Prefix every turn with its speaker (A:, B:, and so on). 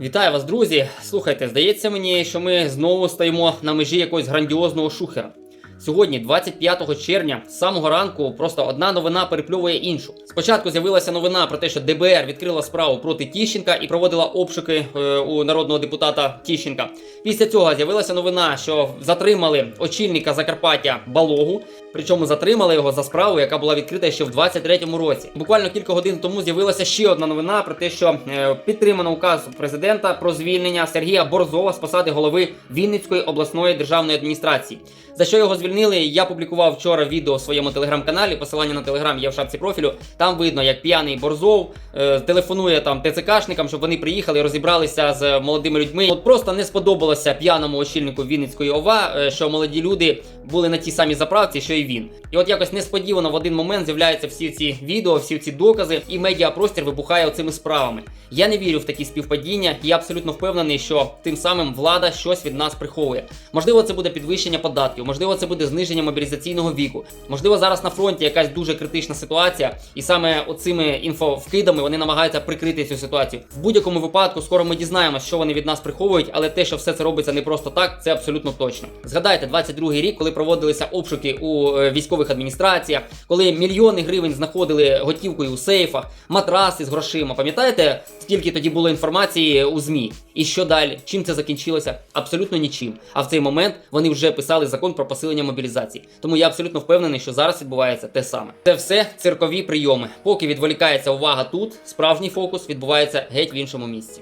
A: Вітаю вас, друзі! Слухайте, здається мені, що ми знову стоїмо на межі якогось грандіозного шухера. Сьогодні, 25 червня, з самого ранку, просто одна новина перепльовує іншу. Спочатку з'явилася новина про те, що ДБР відкрила справу проти Тіщенка і проводила обшуки е, у народного депутата Тіщенка. Після цього з'явилася новина, що затримали очільника Закарпаття Балогу. Причому затримали його за справу, яка була відкрита ще в 23-му році. Буквально кілька годин тому з'явилася ще одна новина про те, що е, підтримано указ президента про звільнення Сергія Борзова з посади голови Вінницької обласної державної адміністрації. За що його звільнили, я публікував вчора відео в своєму телеграм-каналі. Посилання на телеграм є в шапці профілю. Там видно, як п'яний Борзов е, телефонує там ТЦКшникам, щоб вони приїхали розібралися з молодими людьми. От просто не сподобалося п'яному очільнику Вінницької ОВА, е, що молоді люди були на тій самій заправці, що і він. І от якось несподівано в один момент з'являються всі ці відео, всі ці докази, і медіапростір вибухає оцими справами. Я не вірю в такі співпадіння, я абсолютно впевнений, що тим самим влада щось від нас приховує. Можливо, це буде підвищення податків, можливо, це буде зниження мобілізаційного віку. Можливо, зараз на фронті якась дуже критична ситуація, і саме оцими інфовкидами вони намагаються прикрити цю ситуацію. В будь-якому випадку, скоро ми дізнаємося, що вони від нас приховують, але те, що все це робиться не просто так, це абсолютно точно. Згадайте 22-й рік, коли проводилися обшуки у е, військових адміністраціях, коли мільйони гривень знаходили готівкою у сейфах, матраси з грошима. Пам'ятаєте, скільки тоді було інформації у ЗМІ? І що далі? Чим це закінчилося? Абсолютно нічим. А в цей момент вони вже писали закон про посилення мобілізації. Тому я абсолютно впевнений, що зараз відбувається те саме. Це все циркові прийоми. Поки відволікається увага тут, справжній фокус відбувається геть в іншому місці.